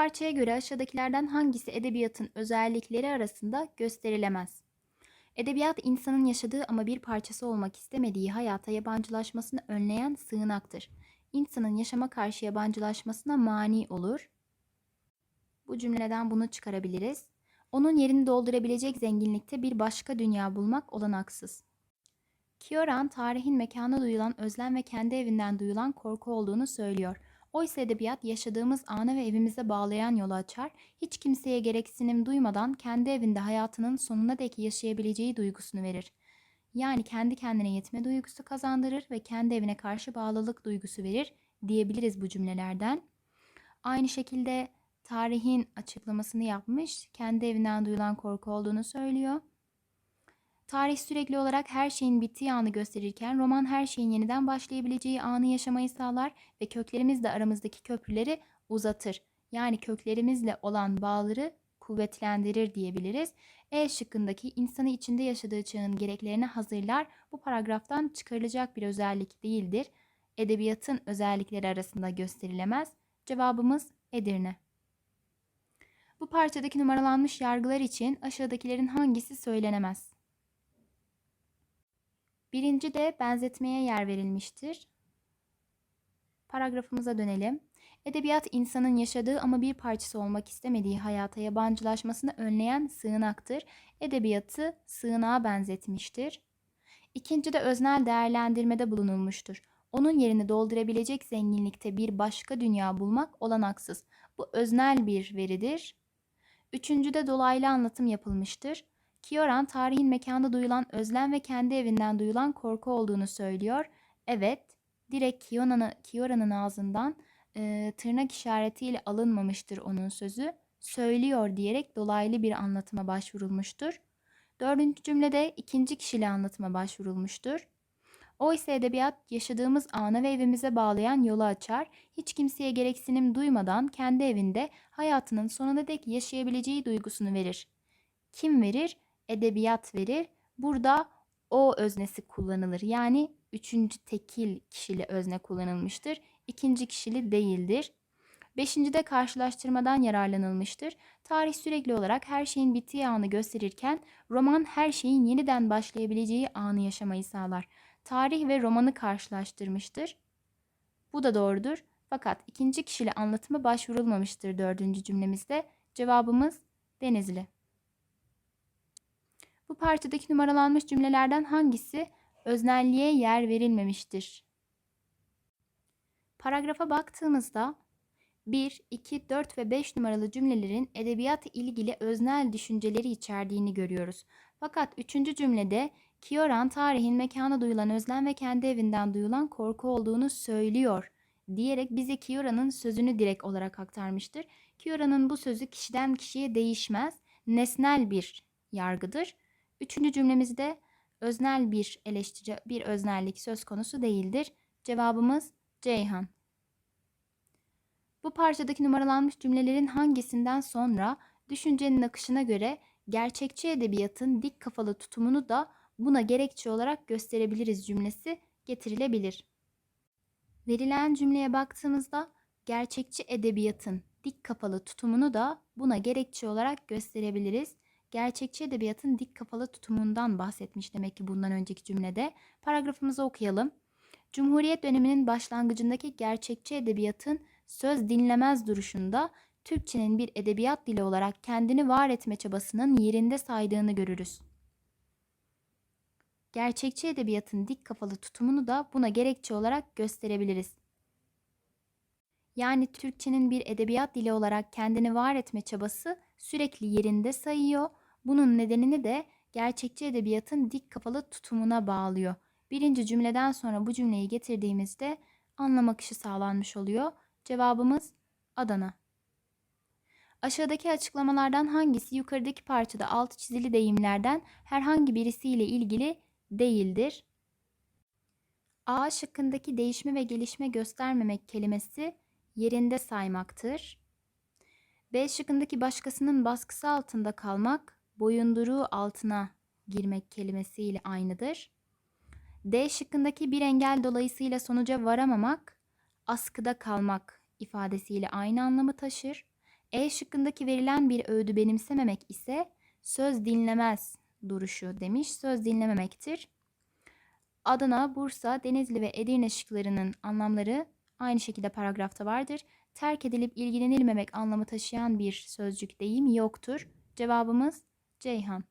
parçaya göre aşağıdakilerden hangisi edebiyatın özellikleri arasında gösterilemez? Edebiyat insanın yaşadığı ama bir parçası olmak istemediği hayata yabancılaşmasını önleyen sığınaktır. İnsanın yaşama karşı yabancılaşmasına mani olur. Bu cümleden bunu çıkarabiliriz. Onun yerini doldurabilecek zenginlikte bir başka dünya bulmak olanaksız. Kioran tarihin mekana duyulan özlem ve kendi evinden duyulan korku olduğunu söylüyor. Oysa edebiyat yaşadığımız ana ve evimize bağlayan yolu açar, hiç kimseye gereksinim duymadan kendi evinde hayatının sonuna dek yaşayabileceği duygusunu verir. Yani kendi kendine yetme duygusu kazandırır ve kendi evine karşı bağlılık duygusu verir diyebiliriz bu cümlelerden. Aynı şekilde tarihin açıklamasını yapmış, kendi evinden duyulan korku olduğunu söylüyor. Tarih sürekli olarak her şeyin bittiği anı gösterirken roman her şeyin yeniden başlayabileceği anı yaşamayı sağlar ve köklerimizle aramızdaki köprüleri uzatır. Yani köklerimizle olan bağları kuvvetlendirir diyebiliriz. E şıkkındaki insanı içinde yaşadığı çağın gereklerini hazırlar. Bu paragraftan çıkarılacak bir özellik değildir. Edebiyatın özellikleri arasında gösterilemez. Cevabımız Edirne. Bu parçadaki numaralanmış yargılar için aşağıdakilerin hangisi söylenemez? Birinci de benzetmeye yer verilmiştir. Paragrafımıza dönelim. Edebiyat insanın yaşadığı ama bir parçası olmak istemediği hayata yabancılaşmasını önleyen sığınaktır. Edebiyatı sığınağa benzetmiştir. İkinci de öznel değerlendirmede bulunulmuştur. Onun yerini doldurabilecek zenginlikte bir başka dünya bulmak olanaksız. Bu öznel bir veridir. Üçüncü de dolaylı anlatım yapılmıştır. Kioran tarihin mekanda duyulan özlem ve kendi evinden duyulan korku olduğunu söylüyor. Evet, direkt Kioran'ın ağzından e, tırnak işaretiyle alınmamıştır onun sözü. Söylüyor diyerek dolaylı bir anlatıma başvurulmuştur. Dördüncü cümlede ikinci kişili anlatıma başvurulmuştur. Oysa edebiyat yaşadığımız ana ve evimize bağlayan yolu açar, hiç kimseye gereksinim duymadan kendi evinde hayatının sonuna dek yaşayabileceği duygusunu verir. Kim verir? Edebiyat verir. Burada o öznesi kullanılır. Yani üçüncü tekil kişili özne kullanılmıştır. İkinci kişili değildir. Beşincide karşılaştırmadan yararlanılmıştır. Tarih sürekli olarak her şeyin bittiği anı gösterirken roman her şeyin yeniden başlayabileceği anı yaşamayı sağlar tarih ve romanı karşılaştırmıştır. Bu da doğrudur. Fakat ikinci kişili anlatımı başvurulmamıştır dördüncü cümlemizde. Cevabımız Denizli. Bu parçadaki numaralanmış cümlelerden hangisi öznelliğe yer verilmemiştir? Paragrafa baktığımızda 1, 2, 4 ve 5 numaralı cümlelerin edebiyat ilgili öznel düşünceleri içerdiğini görüyoruz. Fakat 3. cümlede Kioran tarihin mekana duyulan özlem ve kendi evinden duyulan korku olduğunu söylüyor diyerek bize Kiora'nın sözünü direkt olarak aktarmıştır. Kiora'nın bu sözü kişiden kişiye değişmez, nesnel bir yargıdır. Üçüncü cümlemizde öznel bir eleştiri, bir öznellik söz konusu değildir. Cevabımız Ceyhan. Bu parçadaki numaralanmış cümlelerin hangisinden sonra düşüncenin akışına göre gerçekçi edebiyatın dik kafalı tutumunu da buna gerekçe olarak gösterebiliriz cümlesi getirilebilir. Verilen cümleye baktığımızda gerçekçi edebiyatın dik kapalı tutumunu da buna gerekçe olarak gösterebiliriz. Gerçekçi edebiyatın dik kapalı tutumundan bahsetmiş demek ki bundan önceki cümlede. Paragrafımızı okuyalım. Cumhuriyet döneminin başlangıcındaki gerçekçi edebiyatın söz dinlemez duruşunda Türkçenin bir edebiyat dili olarak kendini var etme çabasının yerinde saydığını görürüz. Gerçekçi edebiyatın dik kafalı tutumunu da buna gerekçe olarak gösterebiliriz. Yani Türkçenin bir edebiyat dili olarak kendini var etme çabası sürekli yerinde sayıyor. Bunun nedenini de gerçekçi edebiyatın dik kafalı tutumuna bağlıyor. Birinci cümleden sonra bu cümleyi getirdiğimizde anlam akışı sağlanmış oluyor. Cevabımız Adana. Aşağıdaki açıklamalardan hangisi yukarıdaki parçada altı çizili deyimlerden herhangi birisiyle ilgili değildir? A şıkkındaki değişme ve gelişme göstermemek kelimesi yerinde saymaktır. B şıkkındaki başkasının baskısı altında kalmak, boyunduruğu altına girmek kelimesiyle aynıdır. D şıkkındaki bir engel dolayısıyla sonuca varamamak, askıda kalmak ifadesiyle aynı anlamı taşır. E şıkkındaki verilen bir öğüdü benimsememek ise söz dinlemez duruşu demiş. Söz dinlememektir. Adana, Bursa, Denizli ve Edirne şıklarının anlamları aynı şekilde paragrafta vardır. Terk edilip ilgilenilmemek anlamı taşıyan bir sözcük deyim yoktur. Cevabımız Ceyhan.